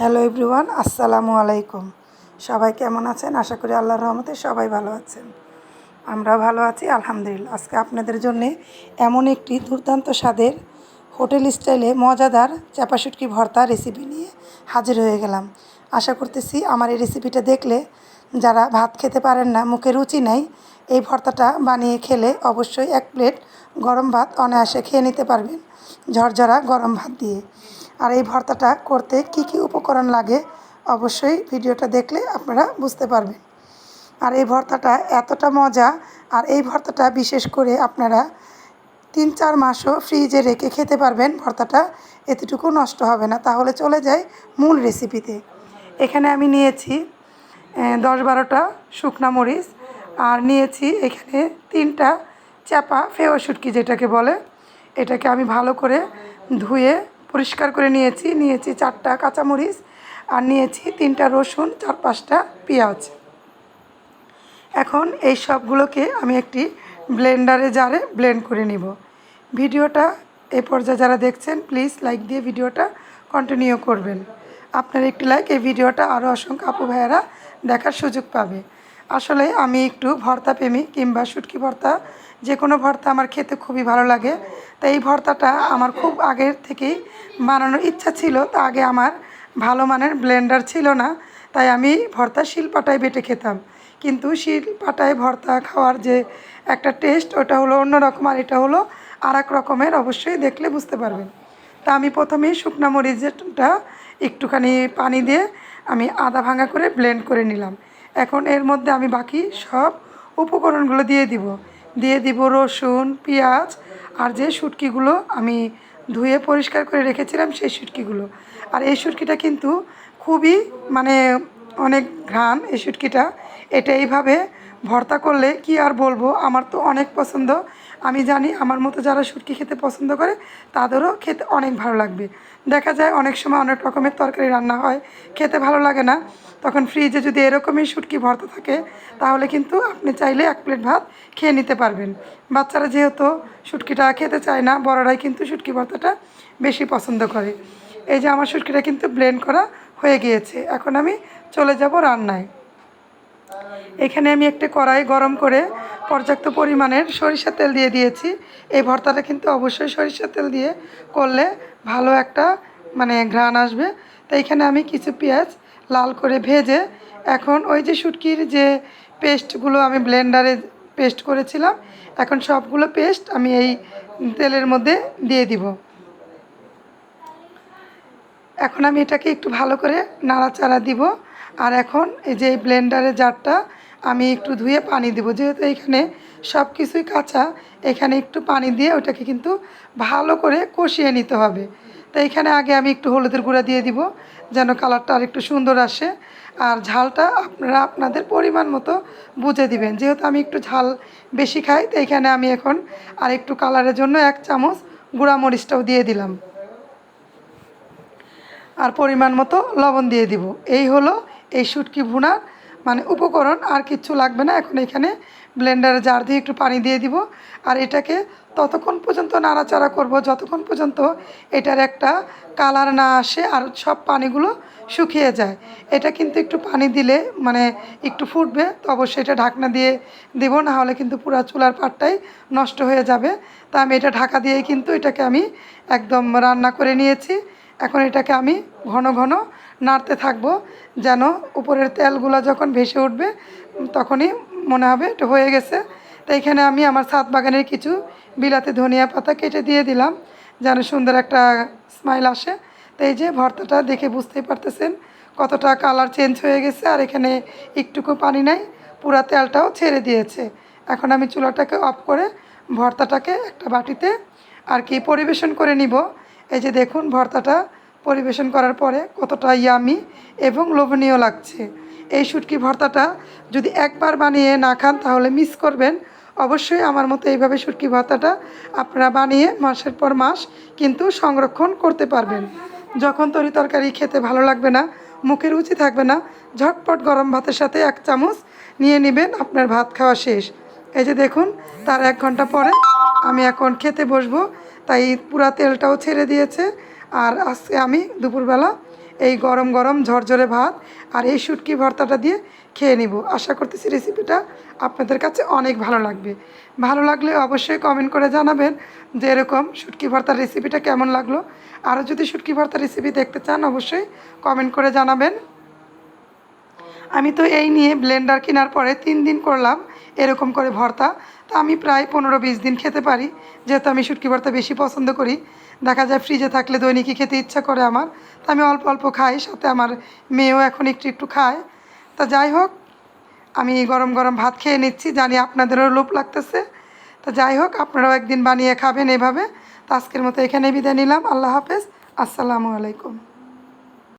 Hello everyone, আসসালামু আলাইকুম। সবাই কেমন আছেন? আশা করি আল্লাহর রহমতে সবাই ভালো আছেন। আমরা ভালো আছি, আলহামদুলিল্লাহ। আজকে আপনাদের জন্য এমন একটি দুর্দান্ত স্বাদের হোটেল স্টাইলে মজাদার চাপা শুটকি ভর্তা রেসিপি নিয়ে হাজির হয়ে গেলাম। আশা করতেছি আমার এই রেসিপিটা দেখলে যারা ভাত খেতে পারেন না, মুখে রুচি নাই, এই ভর্তাটা বানিয়ে খেলে অবশ্যই এক প্লেট গরম ভাত অনায়াসে খেয়ে নিতে পারবেন, ঝরঝরা গরম ভাত দিয়ে। আর এই ভর্তাটা করতে কি কি উপকরণ লাগে অবশ্যই ভিডিওটা দেখলে আপনারা বুঝতে পারবেন। আর এই ভর্তাটা এতটা মজা, আর এই ভর্তাটা বিশেষ করে আপনারা তিন চার মাসও ফ্রিজে রেখে খেতে পারবেন ভর্তাটা, এতটুকু নষ্ট হবে না। তাহলে চলে যায় মূল রেসিপিতে। এখানে আমি নিয়েছি দশ বারোটা শুকনা মরিচ, আর নিয়েছি এখানে তিনটা চাপা ফেওয়া শুটকি যেটাকে বলে। এটাকে আমি ভালো করে ধুয়ে পরিষ্কার করে নিয়েছি নিয়েছি চারটা কাঁচামরিচ আর নিয়েছি তিনটা রসুন, চার পাঁচটা পেঁয়াজ। এখন এই সবগুলোকে আমি একটি ব্লেন্ডারে জারে ব্লেন্ড করে নিব। ভিডিওটা এ পর্যায়ে যারা দেখছেন, প্লিজ লাইক দিয়ে ভিডিওটা কন্টিনিউ করবেন। আপনার একটি লাইক, এই ভিডিওটা আরও অসংখ্য আপু ভাইয়েরা দেখার সুযোগ পাবে। আসলে আমি একটু ভর্তা প্রেমী কিংবা শুটকি ভর্তা যে কোনো ভর্তা আমার খেতে খুবই ভালো লাগে। তাই এই ভর্তাটা আমার খুব আগের থেকেই বানানোর ইচ্ছা ছিল। তা আগে আমার ভালো মানের ব্লেন্ডার ছিল না, তাই আমি ভর্তা শিলপাটায় বেটে খেতাম। কিন্তু শিলপাটায় ভর্তা খাওয়ার যে একটা টেস্ট, ওটা হলো অন্যরকম আর এটা হলো আর এক রকমের, অবশ্যই দেখলে বুঝতে পারবেন। তা আমি প্রথমেই শুকনা মরিচটা একটুখানি পানি দিয়ে আমি আদা ভাঙা করে ব্লেন্ড করে নিলাম। এখন এর মধ্যে আমি বাকি সব উপকরণগুলো দিয়ে দিব। দিয়ে দিব রসুন, পেঁয়াজ আর যে শুটকিগুলো আমি ধুয়ে পরিষ্কার করে রেখেছিলাম সেই শুটকিগুলো। আর এই শুটকিটা কিন্তু খুবই মানে অনেক ঘ্রাণ এই শুটকিটা। এটা এইভাবে ভর্তা করলে কি আর বলব? আমার তো অনেক পছন্দ। আমি জানি আমার মতো যারা শুটকি খেতে পছন্দ করে, তাদেরও খেতে অনেক ভালো লাগবে। দেখা যায় অনেক সময় অনেক রকমের তরকারি রান্না হয়, খেতে ভালো লাগে না। তখন ফ্রিজে যদি এরকমই শুটকি ভর্তা থাকে, তাহলে কিন্তু আপনি চাইলে এক প্লেট ভাত খেয়ে নিতে পারবেন। বাচ্চারা যেহেতু শুটকিটা খেতে চায় না, বড়রাই কিন্তু শুটকি ভর্তাটা বেশি পছন্দ করে। এই যে আমার শুটকিটা কিন্তু ব্লেন্ড করা হয়ে গিয়েছে। এখন আমি চলে যাব রান্নায়। এখানে আমি একটা কড়াই গরম করে পর্যাপ্ত পরিমাণের সরিষার তেল দিয়ে দিয়েছি। এই ভর্তাটা কিন্তু অবশ্যই সরিষার তেল দিয়ে করলে ভালো একটা মানে ঘ্রাণ আসবে। তো এখানে আমি কিছু পেঁয়াজ লাল করে ভেজে এখন ওই যে শুটকির যে পেস্টগুলো আমি ব্লেন্ডারে পেস্ট করেছিলাম, এখন সবগুলো পেস্ট আমি এই তেলের মধ্যে দিয়ে দিব। এখন আমি এটাকে একটু ভালো করে নাড়াচাড়া দিব। আর এখন এই যে এই ব্লেন্ডারের জারটা আমি একটু ধুয়ে পানি দেবো। যেহেতু এখানে সব কিছুই কাঁচা, এখানে একটু পানি দিয়ে ওটাকে কিন্তু ভালো করে কষিয়ে নিতে হবে। তো এখানে আগে আমি একটু হলুদের গুঁড়া দিয়ে দিব, যেন কালারটা আর একটু সুন্দর আসে। আর ঝালটা আপনারা আপনাদের পরিমাণ মতো বুঝে দিবেন। যেহেতু আমি একটু ঝাল বেশি খাই, তো এখানে আমি এখন আর একটু কালারের জন্য এক চামচ গুঁড়া মরিচটাও দিয়ে দিলাম। আর পরিমাণ মতো লবণ দিয়ে দিব। এই হলো এই শুটকি ভুনার মানে উপকরণ আর কিচ্ছু লাগবে না। এখন এখানে ব্লেন্ডারে জার দিয়ে একটু পানি দিয়ে দিব। আর এটাকে ততক্ষণ পর্যন্ত নাড়াচাড়া করব। যতক্ষণ পর্যন্ত এটার একটা কালার না আসে আর সব পানিগুলো শুকিয়ে যায়। এটা কিন্তু একটু পানি দিলে মানে একটু ফুটবে, তো অবশ্যই এটা ঢাকনা দিয়ে দেব। না হলে কিন্তু পুরো চুলার পাটটাই নষ্ট হয়ে যাবে। তা আমি এটা ঢাকা দিয়েই কিন্তু এটাকে আমি একদম রান্না করে নিয়েছি। এখন এটাকে আমি ঘন ঘন নাড়তে থাকব, যেন উপরের তেলগুলো যখন ভেসে উঠবে, তখনই মনে হবে এটা হয়ে গেছে। তো এখানে আমি আমার ছাদ বাগানের কিছু বিলাতে ধনিয়া পাতা কেটে দিয়ে দিলাম, যেন সুন্দর একটা স্মাইল আসে। তো এই যে ভর্তাটা দেখে বুঝতেই পারতেছেন কতটা কালার চেঞ্জ হয়ে গেছে, আর এখানে একটুকু পানি নাই, পুরা তেলটাও ছেড়ে দিয়েছে। এখন আমি চুলাটাকে অফ করে ভর্তাটাকে একটা বাটিতে আর কি পরিবেশন করে নিব। এই যে দেখুন ভর্তাটা পরিবেশন করার পরে কতটা ইয়ামি এবং লোভনীয় লাগছে। এই শুটকি ভর্তাটা যদি একবার বানিয়ে না খান তাহলে মিস করবেন। অবশ্যই আমার মতো এইভাবে শুটকি ভর্তাটা আপনারা বানিয়ে মাসের পর মাস কিন্তু সংরক্ষণ করতে পারবেন। যখন তরি তরকারি খেতে ভালো লাগবে না মুখের রুচি থাকবে না, ঝটপট গরম ভাতের সাথে এক চামচ নিয়ে নেবেন আপনার ভাত খাওয়া শেষ। এই যে দেখুন, তার এক ঘণ্টা পরে আমি এখন খেতে বসবো, তাই পুরা তেলটাও ছেড়ে দিয়েছে। আর আজকে আমি দুপুরবেলা এই গরম গরম ঝরঝরে ভাত আর এই শুটকি ভর্তাটা দিয়ে খেয়ে নিব। আশা করতেছি রেসিপিটা আপনাদের কাছে অনেক ভালো লাগবে। ভালো লাগলে অবশ্যই কমেন্ট করে জানাবেন যে এরকম শুটকি ভর্তার রেসিপিটা কেমন লাগল। আরও যদি শুটকি ভর্তার রেসিপি দেখতে চান, অবশ্যই কমেন্ট করে জানাবেন। আমি তো এই নিয়ে ব্লেন্ডার কেনার পরে তিন দিন করলাম এরকম করে ভর্তা। তা আমি প্রায় পনেরো বিশ দিন খেতে পারি। যেহেতু আমি শুটকি ভর্তা বেশি পছন্দ করি। দেখা যায় ফ্রিজে থাকলে দৈনিকই খেতে ইচ্ছা করে আমার। তা আমি অল্প অল্প খাই, সাথে আমার মেয়েও এখন একটু একটু খায়। তা যাই হোক, আমি গরম গরম ভাত খেয়ে নিচ্ছি। জানি আপনাদেরও লোভ লাগতেছে। তা যাই হোক, আপনারাও একদিন বানিয়ে খাবেন এভাবে। তো আজকের মতো এখানে বিদায় নিলাম। আল্লাহ হাফেজ। আসসালামু আলাইকুম।